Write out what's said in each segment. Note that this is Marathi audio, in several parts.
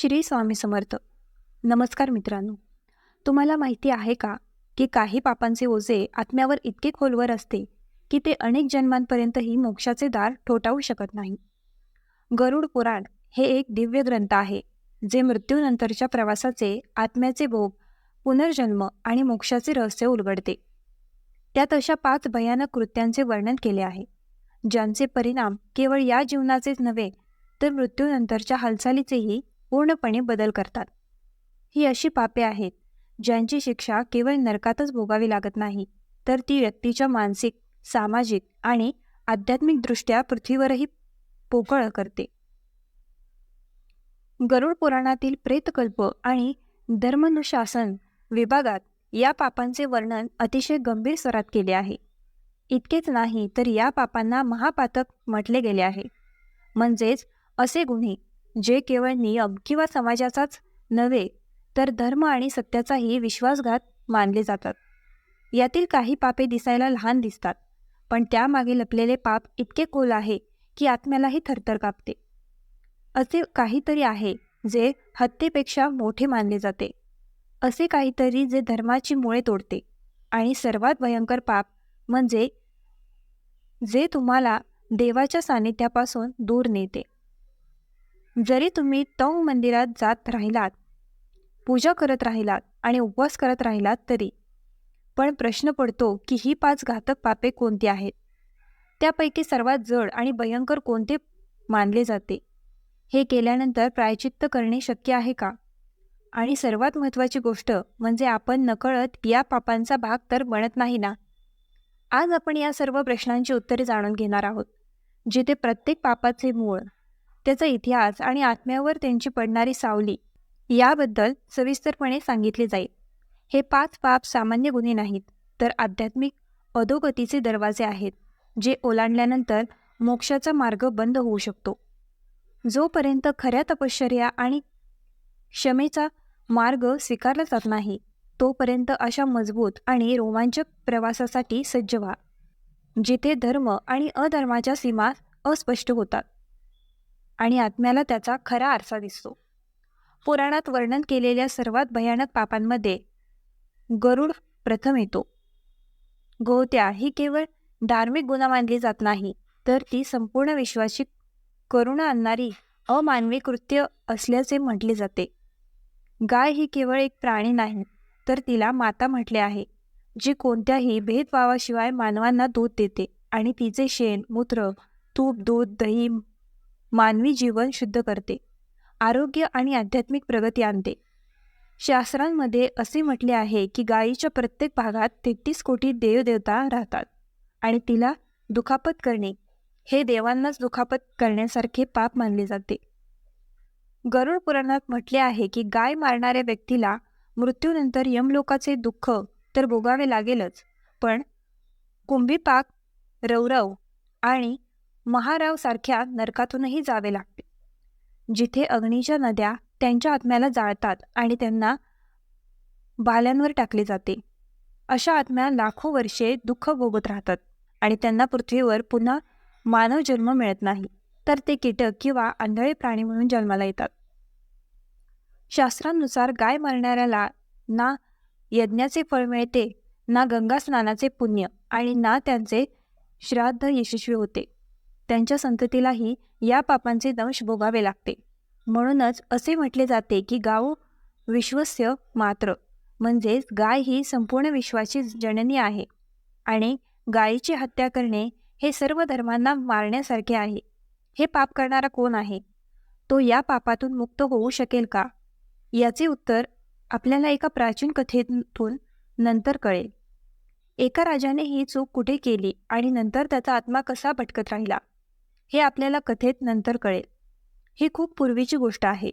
श्री स्वामी समर्थ. नमस्कार मित्रांनो. तुम्हाला माहिती आहे का की काही पापांचे ओझे आत्म्यावर इतके खोलवर असते की ते अनेक जन्मांपर्यंतही मोक्षाचे दार ठोठावू शकत नाही. गरुड पुराण हे एक दिव्य ग्रंथ आहे जे मृत्यूनंतरच्या प्रवासाचे आत्म्याचे भोग पुनर्जन्म आणि मोक्षाचे रहस्य उलगडते. त्यात अशा पाच भयानक कृत्यांचे वर्णन केले आहे ज्यांचे परिणाम केवळ या जीवनाचेच नव्हे तर मृत्यूनंतरच्या हालचालीचेही पूर्णपणे बदल करतात. ही अशी पापे आहेत ज्यांची शिक्षा केवळ नरकातच भोगावी लागत नाही तर ती व्यक्तीच्या मानसिक सामाजिक आणि आध्यात्मिकदृष्ट्या पृथ्वीवरही पोकळ करते. गरुड पुराणातील प्रेतकल्प आणि धर्मनुशासन विभागात या पापांचे वर्णन अतिशय गंभीर स्वरात केले आहे. इतकेच नाही तर या पापांना महापातक म्हटले गेले आहे. म्हणजेच असे गुन्हे जे केवळ नियम किंवा समाजाचाच नव्हे तर धर्म आणि सत्याचाही विश्वासघात मानले जातात. यातील काही पापे दिसायला लहान दिसतात पण त्यामागे लपलेले पाप इतके खोल आहे की आत्म्यालाही थरथर कापते. असे काहीतरी आहे जे हत्येपेक्षा मोठे मानले जाते. असे काहीतरी जे धर्माची मुळे तोडते. आणि सर्वात भयंकर पाप म्हणजे जे तुम्हाला देवाच्या सानिध्यापासून दूर नेते. जरी तुम्ही तोंग मंदिरात जात राहिलात पूजा करत राहिलात आणि उपवास करत राहिलात तरी पण प्रश्न पडतो की ही पाच घातक पापे कोणती आहेत? त्यापैकी सर्वात जड आणि भयंकर कोणते मानले जाते? हे केल्यानंतर प्रायचित्त करणे शक्य आहे का? आणि सर्वात महत्त्वाची गोष्ट म्हणजे आपण नकळत या पापांचा भाग तर बनत नाही ना? आज आपण या सर्व प्रश्नांची उत्तरे जाणून घेणार आहोत जिथे प्रत्येक पापाचे मूळ त्याचा इतिहास आणि आत्म्यावर त्यांची पडणारी सावली याबद्दल सविस्तरपणे सांगितले जाईल. हे पाच पाप सामान्य गुन्हे नाहीत तर आध्यात्मिक अधोगतीचे दरवाजे आहेत जे ओलांडल्यानंतर मोक्षाचा मार्ग बंद होऊ शकतो. जोपर्यंत खऱ्या तपश्चर्या आणि क्षमेचा मार्ग स्वीकारला जात नाही तोपर्यंत अशा मजबूत आणि रोमांचक प्रवासासाठी सज्ज व्हा जिथे धर्म आणि अधर्माच्या सीमा अस्पष्ट होतात. आणि आत्म्याला त्याचा खरा आरसा दिसतो. पुराणात वर्णन केलेल्या सर्वात भयानक पापांमध्ये गरुड प्रथम येतो. गोहत्या ही केवळ धार्मिक गुन्हा मानली जात नाही तर ती संपूर्ण विश्वाची करुणा आणणारी अमानवी कृत्य असल्याचे म्हटले जाते. गाय ही केवळ एक प्राणी नाही तर तिला माता म्हटले आहे जी कोणत्याही भेदभावाशिवाय मानवांना दूध देते आणि तिचे शेण मूत्र तूप दूध दही मानवी जीवन शुद्ध करते. आरोग्य आणि आध्यात्मिक प्रगती आणते. शास्त्रांमध्ये असे म्हटले आहे की गायीच्या प्रत्येक भागात तेहतीस कोटी देवदेवता राहतात आणि तिला दुखापत करणे हे देवांनाच दुखापत करण्यासारखे पाप मानले जाते. गरुड पुराणात म्हटले आहे की गाय मारणाऱ्या व्यक्तीला मृत्यूनंतर यमलोकाचे दुःख तर भोगावे लागेलच पण कुंभीपाक रौरव आणि महारावसारख्या नरकातूनही जावे लागते जिथे अग्नीच्या नद्या त्यांच्या आत्म्याला जाळतात आणि त्यांना बाल्यांवर टाकले जाते अशा आत्म्या लाखो वर्षे दुःख भोगत राहतात आणि त्यांना पृथ्वीवर पुन्हा मानव जन्म मिळत नाही तर ते कीटक किंवा आंधळे प्राणी म्हणून जन्माला येतात. शास्त्रांनुसार गाय मारणाऱ्याला ना यज्ञाचे फळ मिळते ना गंगा स्नानाचे पुण्य आणि ना त्यांचे श्राद्ध यशस्वी होते. त्यांच्या संततीलाही या पापांचे दंश भोगावे लागते. म्हणूनच असे म्हटले जाते की गाव विश्वस्य मात्र म्हणजेच गाय ही संपूर्ण विश्वाची जननी आहे आणि गायीची हत्या करणे हे सर्व धर्मांना मारण्यासारखे आहे. हे पाप करणारा कोण आहे? तो या पापातून मुक्त होऊ शकेल का? याचे उत्तर आपल्याला एका प्राचीन कथेतून नंतर कळेल. एका राजाने ही चूक कुठे केली आणि नंतर त्याचा आत्मा कसा भटकत राहिला? हे आपल्याला कथेत नंतर कळेल. ही खूप पूर्वीची गोष्ट आहे.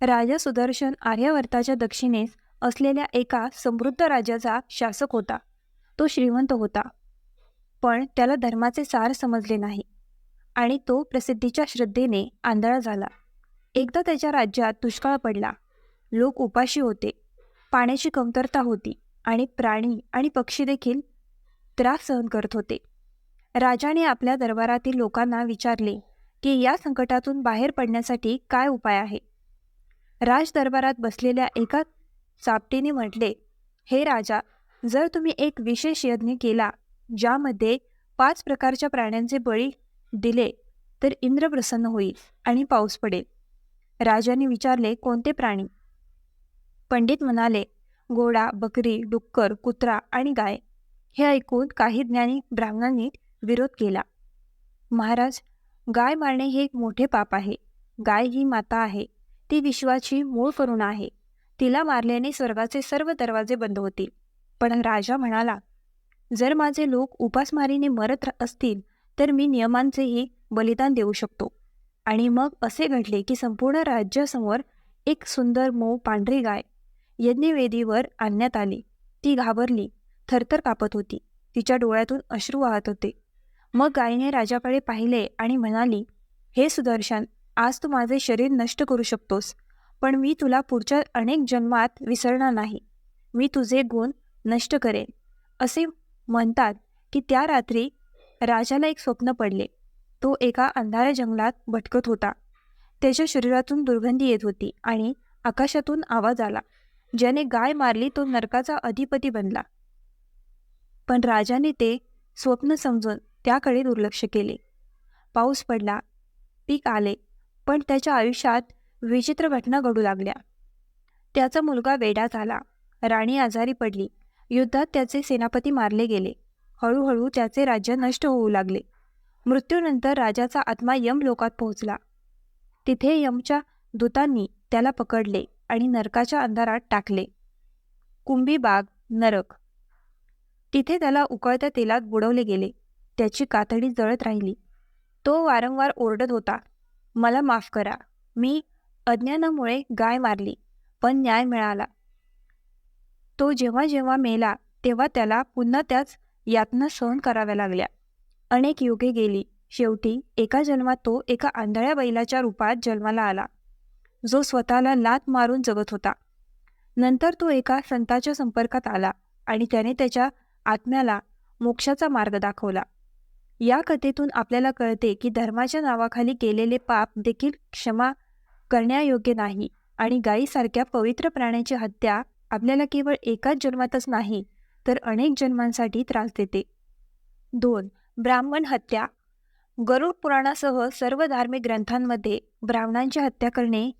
राजा सुदर्शन आर्यावर्ताच्या दक्षिणेस असलेल्या एका समृद्ध राजाचा शासक होता. तो श्रीमंत होता. पण त्याला धर्माचे सार समजले नाही आणि तो प्रसिद्धीच्या श्रद्धेने आंधळा झाला. एकदा त्याच्या राज्यात दुष्काळ पडला. लोक उपाशी होते. पाण्याची कमतरता होती आणि प्राणी आणि पक्षी देखील त्रास सहन करत होते. राजाने आपल्या दरबारातील लोकांना विचारले की या संकटातून बाहेर पडण्यासाठी काय उपाय आहे? राजदरबारात बसलेल्या एका चापटीने म्हटले हे राजा जर तुम्ही एक विशेष यज्ञ केला ज्यामध्ये पाच प्रकारच्या प्राण्यांचे बळी दिले तर इंद्र प्रसन्न होईल आणि पाऊस पडेल. राजाने विचारले कोणते प्राणी? पंडित म्हणाले घोडा बकरी डुक्कर कुत्रा आणि गाय. हे ऐकून काही ज्ञानी ब्राह्मणांनी विरोध केला. महाराज गाय मारणे हे एक मोठे पाप आहे. गाय ही माता आहे. ती विश्वाची मूळ करुणा आहे. तिला मारल्याने स्वर्गाचे सर्व दरवाजे बंद होतील. पण राजा म्हणाला जर माझे लोक उपासमारीने मरत असतील तर मी नियमांचेही बलिदान देऊ शकतो. आणि मग असे घडले की संपूर्ण राज्यासमोर एक सुंदर मऊ पांढरी गाय यज्ञवेदीवर आणण्यात आली. ती घाबरली. थरथर कापत होती. तिच्या डोळ्यातून अश्रू वाहत होते. मग गायीने राजाकडे पाहिले आणि म्हणाली हे सुदर्शन आज तू माझे शरीर नष्ट करू शकतोस पण मी तुला पुढच्या अनेक जन्मात विसरणार नाही. मी तुझे गुण नष्ट करेन. असे म्हणतात की त्या रात्री राजाला एक स्वप्न पडले. तो एका अंधाऱ्या जंगलात भटकत होता. त्याच्या शरीरातून दुर्गंधी येत होती आणि आकाशातून आवाज आला ज्याने गाय मारली तो नरकाचा अधिपती बनला. पण राजाने ते स्वप्न समजून त्याकडे दुर्लक्ष केले. पाऊस पडला पीक आले पण त्याच्या आयुष्यात विचित्र घटना घडू लागल्या. त्याचा मुलगा वेडा झाला राणी आजारी पडली युद्धात त्याचे सेनापती मारले गेले हळूहळू त्याचे राज्य नष्ट होऊ लागले. मृत्यूनंतर राजाचा आत्मा यम लोकात पोहोचला. तिथे यमच्या दूतांनी त्याला पकडले आणि नरकाच्या अंधारात टाकले. कुंभी बाग नरक. तिथे त्याला उकळत्या तेलात बुडवले गेले. त्याची कातडी जळत राहिली. तो वारंवार ओरडत होता मला माफ करा. मी अज्ञानामुळे गाय मारली पण न्याय मिळाला. तो जेव्हा जेव्हा मेला तेव्हा त्याला पुन्हा त्याच यातना सहन कराव्या लागल्या. अनेक युगे गेली. शेवटी एका जन्मात तो एका आंधळ्या बैलाच्या रूपात जन्माला आला. जो स्वतःला लात मारून जगत होता. नंतर तो एका संताच्या संपर्कात आला आणि त्याने त्याच्या आत्म्याला मोक्षाचा मार्ग दाखवला. या कथेतून आपल्याला कळते की धर्माच्या नावाखाली केलेले पाप देखील क्षमा करण्यायोग्य नाही आणि गायीसारख्या पवित्र प्राण्याची हत्या आपल्याला केवळ एकाच जन्मातच नाही तर अनेक जन्मांसाठी त्रास देते. दोन ब्राह्मण हत्या. गरुड पुराणासह सर्व धार्मिक ग्रंथांमध्ये ब्राह्मणांची हत्या करणे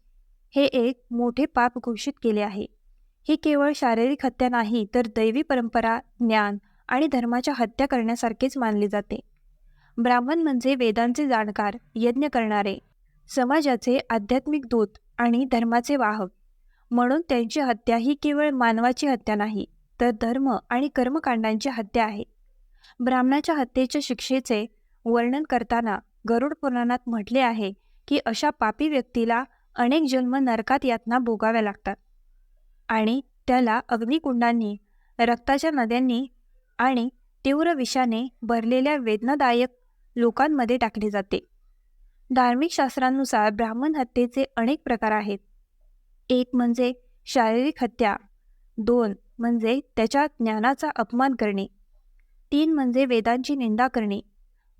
हे एक मोठे पाप घोषित केले आहे. ही केवळ शारीरिक हत्या नाही तर दैवी परंपरा ज्ञान आणि धर्माच्या हत्या करण्यासारखेच मानले जाते. ब्राह्मण म्हणजे वेदांचे जाणकार यज्ञ करणारे. समाजाचे आध्यात्मिक दूत आणि धर्माचे वाहक. म्हणून त्यांची हत्या ही केवळ मानवाची हत्या नाही तर धर्म आणि कर्मकांडांची हत्या आहे. ब्राह्मणाच्या हत्येच्या शिक्षेचे वर्णन करताना गरुड पुराणात म्हटले आहे की अशा पापी व्यक्तीला अनेक जन्म नरकात यातना भोगाव्या लागतात. आणि त्याला अग्निकुंडांनी रक्ताच्या नद्यांनी आणि तीव्र विषाने भरलेल्या वेदनादायक लोकांमध्ये टाकले जाते. धार्मिक शास्त्रांनुसार ब्राह्मण हत्येचे अनेक प्रकार आहेत. एक म्हणजे शारीरिक हत्या दोन म्हणजे त्याच्या ज्ञानाचा अपमान करणे तीन म्हणजे वेदांची निंदा करणे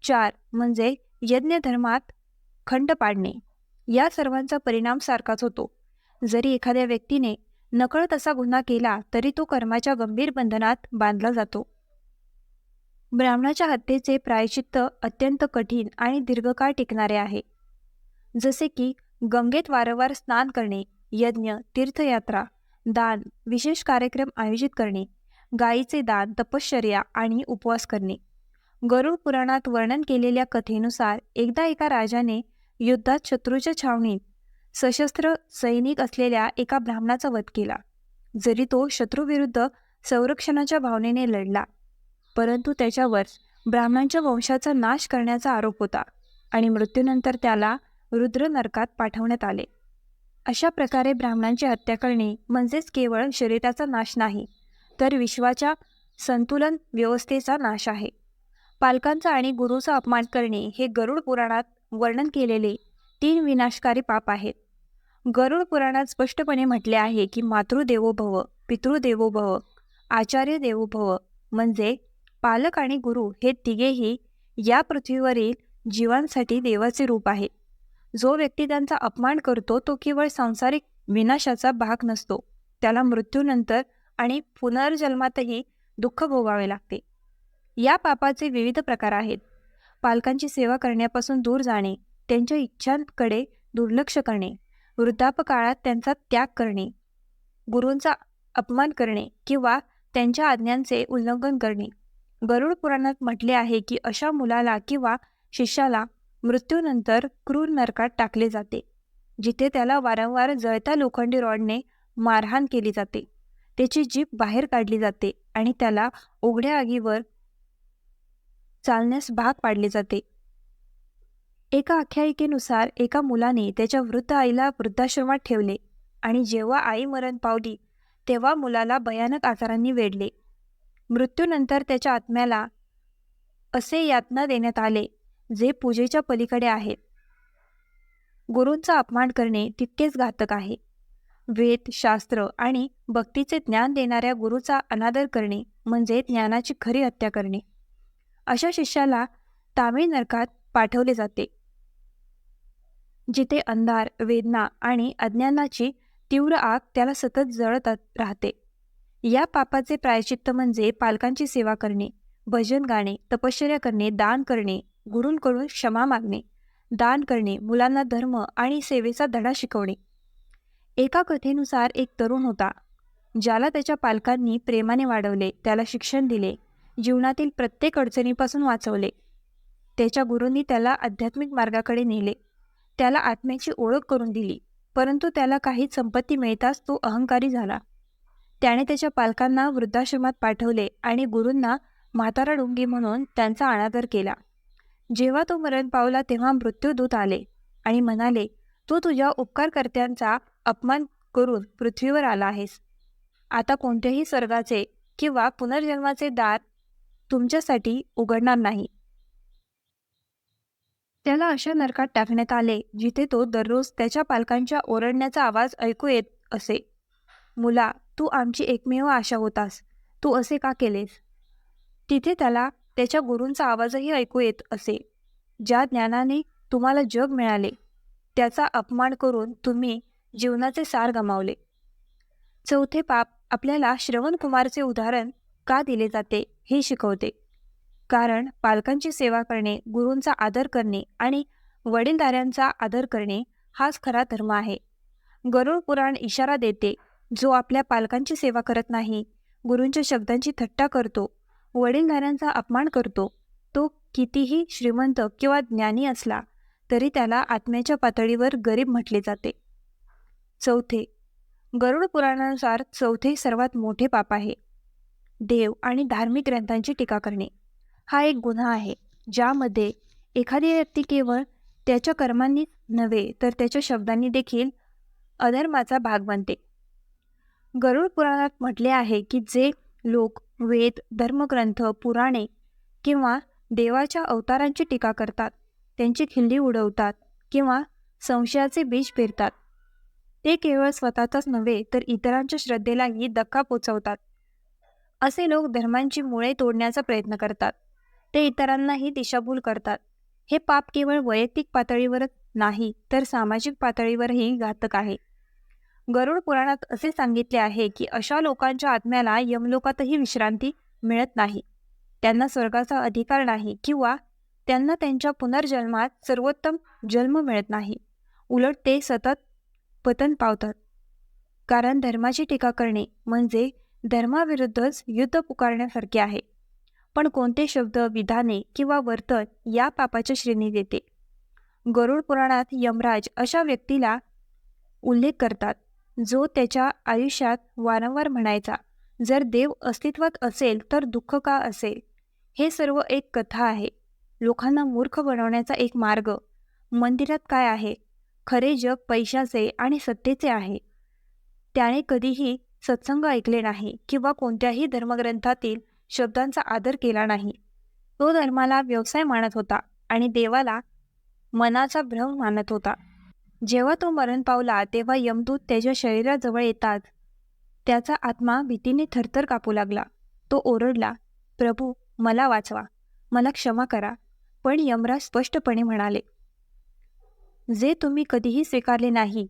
चार म्हणजे यज्ञधर्मात खंड पाडणे. या सर्वांचा परिणाम सारखाच होतो. जरी एखाद्या व्यक्तीने नकळत असा गुन्हा केला तरी तो कर्माच्या गंभीर बंधनात बांधला जातो. ब्राह्मणाच्या हत्येचे प्रायचित्त अत्यंत कठीण आणि दीर्घकाळ टिकणारे आहे. जसे की गंगेत वारंवार स्नान करणे यज्ञ तीर्थयात्रा दान विशेष कार्यक्रम आयोजित करणे गायीचे दान तपश्चर्या आणि उपवास करणे. गरुड पुराणात वर्णन केलेल्या कथेनुसार एकदा एका राजाने युद्धात शत्रूच्या छावणीत सशस्त्र सैनिक असलेल्या एका ब्राह्मणाचा वध केला. जरी तो शत्रूविरुद्ध संरक्षणाच्या भावनेने लढला परंतु त्याच्यावर ब्राह्मणांच्या वंशाचा नाश करण्याचा आरोप होता आणि मृत्यूनंतर त्याला रुद्र नरकात पाठवण्यात आले. अशा प्रकारे ब्राह्मणांची हत्या करणे म्हणजेच केवळ शरीराचा नाश नाही तर विश्वाच्या संतुलन व्यवस्थेचा नाश आहे. पालकांचा आणि गुरुचा अपमान करणे हे गरुड पुराणात वर्णन केलेले तीन विनाशकारी पाप आहेत. गरुड पुराणात स्पष्टपणे म्हटले आहे की मातृदेवो भव भव आचार्य देवो भव म्हणजे पालक आणि गुरु हे तिघेही या पृथ्वीवरील जीवांसाठी देवाचे रूप आहे. जो व्यक्ती त्यांचा अपमान करतो तो केवळ सांसारिक विनाशाचा भाग नसतो. त्याला मृत्यूनंतर आणि पुनर्जन्मातही दुःख भोगावे लागते. या पापाचे विविध प्रकार आहेत. पालकांची सेवा करण्यापासून दूर जाणे त्यांच्या इच्छांकडे दुर्लक्ष करणे वृद्धापकाळात त्यांचा त्याग करणे गुरूंचा अपमान करणे किंवा त्यांच्या आज्ञांचे उल्लंघन करणे. गरुड पुराणात म्हटले आहे की अशा मुलाला किंवा शिष्याला मृत्यूनंतर क्रूर नरकात टाकले जाते जिथे त्याला वारंवार जळत्या लोखंडी रॉडने मारहाण केली जाते. त्याची जीभ बाहेर काढली जाते आणि त्याला उघड्या आगीवर चालण्यास भाग पाडले जाते. एका आख्यायिकेनुसार एका मुलाने त्याच्या वृद्ध आईला वृद्धाश्रमात ठेवले आणि जेव्हा आई मरण पावली तेव्हा मुलाला भयानक आजारांनी वेढले. मृत्यूनंतर त्याच्या आत्म्याला असे यातना देण्यात आले जे पूजेच्या पलीकडे आहेत गुरूंचा अपमान करणे तितकेच घातक आहे. वेद शास्त्र आणि भक्तीचे ज्ञान देणाऱ्या गुरुचा अनादर करणे म्हणजे ज्ञानाची खरी हत्या करणे. अशा शिष्याला तामिळ नरकात पाठवले जाते. जिथे अंधार वेदना आणि अज्ञानाची तीव्र आग त्याला सतत जळत राहते. या पापाचे प्रायचित्त म्हणजे पालकांची सेवा करणे भजन गाणे तपश्चर्या करणे दान करणे गुरूंकडून क्षमा मागणे दान करणे मुलांना धर्म आणि सेवेचा धडा शिकवणे. एका कथेनुसार एक तरुण होता ज्याला त्याच्या पालकांनी प्रेमाने वाढवले त्याला शिक्षण दिले जीवनातील प्रत्येक अडचणीपासून वाचवले. त्याच्या गुरूंनी त्याला आध्यात्मिक मार्गाकडे नेले. त्याला आत्म्याची ओळख करून दिली परंतु त्याला काही संपत्ती मिळताच तो अहंकारी झाला. त्याने त्याच्या पालकांना वृद्धाश्रमात पाठवले आणि गुरूंना म्हातारा डोंगी म्हणून त्यांचा अनादर केला. जेव्हा तो मरण पावला तेव्हा मृत्यूदूत आले आणि म्हणाले तू तुझ्या उपकारकर्त्यांचा अपमान करून पृथ्वीवर आला आहेस. आता कोणत्याही स्वर्गाचे किंवा पुनर्जन्माचे दार तुमच्यासाठी उघडणार नाही. त्याला अशा नरकात टाकण्यात आले जिथे तो दररोज त्याच्या पालकांच्या ओरडण्याचा आवाज ऐकू येत असे. मुला तू आमची एकमेव आशा होतास. तू असे का केलेस? तिथे त्याला त्याच्या गुरूंचा आवाजही ऐकू येत असे. ज्या ज्ञानाने तुम्हाला जग मिळाले त्याचा अपमान करून तुम्ही जीवनाचे सार गमावले. चौथे पाप आपल्याला श्रवणकुमारचे उदाहरण का दिले जाते हे शिकवते. कारण पालकांची सेवा करणे गुरूंचा आदर करणे आणि वडीलधाऱ्यांचा आदर करणे हाच खरा धर्म आहे. गरुड पुराण इशारा देते जो आपल्या पालकांची सेवा करत नाही गुरूंच्या शब्दांची थट्टा करतो वडीलधाऱ्यांचा अपमान करतो तो कितीही श्रीमंत किंवा ज्ञानी असला तरी त्याला आत्म्याच्या पातळीवर गरीब म्हटले जाते. चौथे गरुड पुराणानुसार चौथे सर्वात मोठे पाप आहे. देव आणि धार्मिक ग्रंथांची टीका करणे. हा एक गुन्हा आहे ज्यामध्ये एखादी व्यक्ती केवळ त्याच्या कर्मांनी नव्हे तर त्याच्या शब्दांनी देखील अधर्माचा भाग बनते. गरुड पुराणात म्हटले आहे की जे लोक वेद धर्मग्रंथ पुराणे किंवा देवाच्या अवतारांची टीका करतात त्यांची खिल्ली उडवतात किंवा संशयाचे बीज पेरतात. ते केवळ स्वतःचाच नव्हे तर इतरांच्या श्रद्धेलाही धक्का पोचवतात. असे लोक धर्मांची मुळे तोडण्याचा प्रयत्न करतात. ते इतरांनाही दिशाभूल करतात. हे पाप केवळ वैयक्तिक पातळीवरच नाही तर सामाजिक पातळीवरही घातक आहे. गरुड पुराणात असे सांगितले आहे की अशा लोकांच्या आत्म्याला यमलोकातही विश्रांती मिळत नाही. त्यांना स्वर्गाचा अधिकार नाही किंवा त्यांना त्यांच्या पुनर्जन्मात सर्वोत्तम जन्म मिळत नाही. उलट ते सतत पतन पावतात. कारण धर्माची टीका करणे म्हणजे धर्माविरुद्धच युद्ध पुकारण्यासारखे आहे. पण कोणते शब्द विधाने किंवा वर्तन या पापाच्या श्रेणीत येते गरुड पुराणात यमराज अशा व्यक्तीला उल्लेख करतात. जो त्याच्या आयुष्यात वारंवार म्हणायचा जर देव अस्तित्वात असेल तर दुःख का असेल हे सर्व एक कथा आहे. लोकांना मूर्ख बनवण्याचा एक मार्ग. मंदिरात काय आहे? खरे जग पैशाचे आणि सत्तेचे आहे. त्याने कधीही सत्संग ऐकले नाही किंवा कोणत्याही धर्मग्रंथातील शब्दांचा आदर केला नाही. तो धर्माला व्यवसाय मानत होता आणि देवाला मनाचा भ्रम मानत होता. जेव्हा तो मरण पावला तेव्हा यमदूत त्याच्या शरीराजवळ येतात. त्याचा आत्मा भीतीने थरथर कापू लागला. तो ओरडला प्रभू मला वाचवा. मला क्षमा करा. पण यमराज स्पष्टपणे म्हणाले जे तुम्ही कधीही स्वीकारले नाही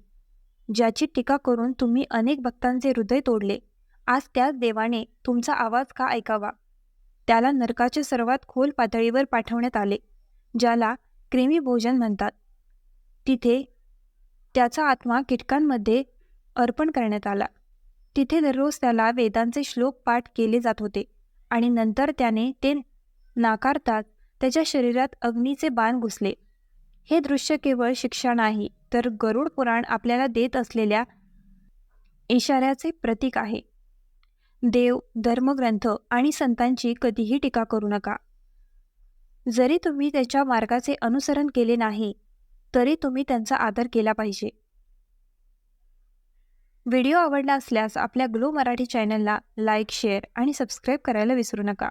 ज्याची टीका करून तुम्ही अनेक भक्तांचे हृदय तोडले आज त्याच देवाने तुमचा आवाज का ऐकावा? त्याला नरकाच्या सर्वात खोल पातळीवर पाठवण्यात आले ज्याला क्रिमी भोजन म्हणतात. तिथे त्याचा आत्मा कीटकांमध्ये अर्पण करण्यात आला. तिथे दररोज त्याला वेदांचे श्लोक पाठ केले जात होते आणि नंतर त्याने ते नाकारतात त्याच्या शरीरात अग्नीचे बाण घुसले. हे दृश्य केवळ शिक्षा नाही तर गरुड पुराण आपल्याला देत असलेल्या इशाऱ्याचे प्रतीक आहे. देव धर्मग्रंथ आणि संतांची कधीही टीका करू नका. जरी तुम्ही त्याच्या मार्गाचे अनुसरण केले नाही तरी तुम्ही त्यांचा आदर केला पाहिजे. व्हिडिओ आवडला असल्यास आपल्या ग्लो मराठी चॅनलला लाईक शेअर आणि सबस्क्राईब करायला विसरू नका.